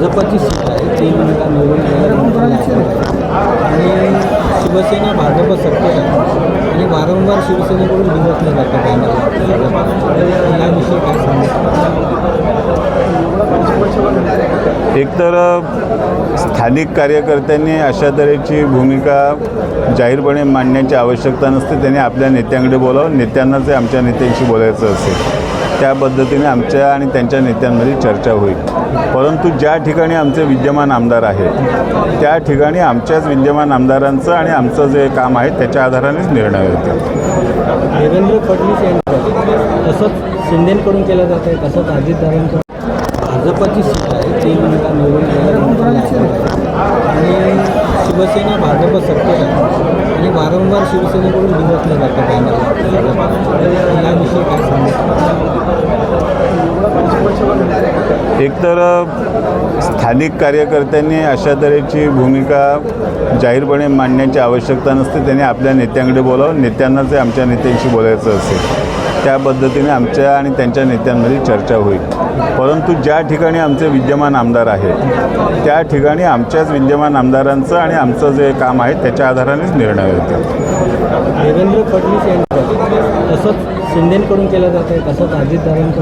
भाजपची सीट आहे तीन वेळा निवडून आणि शिवसेना भाजप सत्तेत आहे. आणि वारंवार शिवसेनेकडून दिवसलं जातं काही याविषयी काय सांगतो एकतर स्थानिक कार्यकर्त्यांनी अशा तऱ्हेची भूमिका जाहीरपणे मांडण्याची आवश्यकता नसते. त्यांनी आपल्या नेत्यांकडे बोलावं. नेत्यांनाच आमच्या नेत्यांशी बोलायचं असेल. त्या पद्धतीने आमच्या आणि त्यांच्या नेत्यांमध्ये चर्चा होईल. परंतु ज्या ठिकाणी आमचे विद्यमान आमदार आहेत त्या ठिकाणी आमच्याच विद्यमान आमदारांचं आणि आमचं जे काम आहे त्याच्या आधारानेच निर्णय होतील. देवेंद्र फडणवीस यांचं तसंच शिंदेकडून केलं जात आहे तसंच अजितदारांचं भाजपची सीट आहे तीन वेळा निवडून शिवसेना भाजप सत्तेत आहे. आणि वारंवार शिवसेनेकडून दिवसलं जातं काही याविषयी काय सांगतो एकतर स्थानिक कार्यकर्त्यांनी अशा तऱ्हेची भूमिका जाहीरपणे मांडण्याची आवश्यकता नसते. त्यांनी आपल्या नेत्यांकडे बोलावं. नेत्यांनाच आमच्या नेत्यांशी बोलायचं असेल. त्या पद्धतीने आमच्या आणि त्यांच्या नेत्यांमध्ये चर्चा होईल. परंतु ज्या ठिकाणी आमचे विद्यमान आमदार आहेत त्या ठिकाणी आमच्याच विद्यमान आमदारांचं आणि आमचं जे काम आहे त्याच्या आधारानेच निर्णय होतो. देवेंद्र फडणवीस यांचं तसंच शिंदेकडून केलं जातं तसंच अजितदारांचं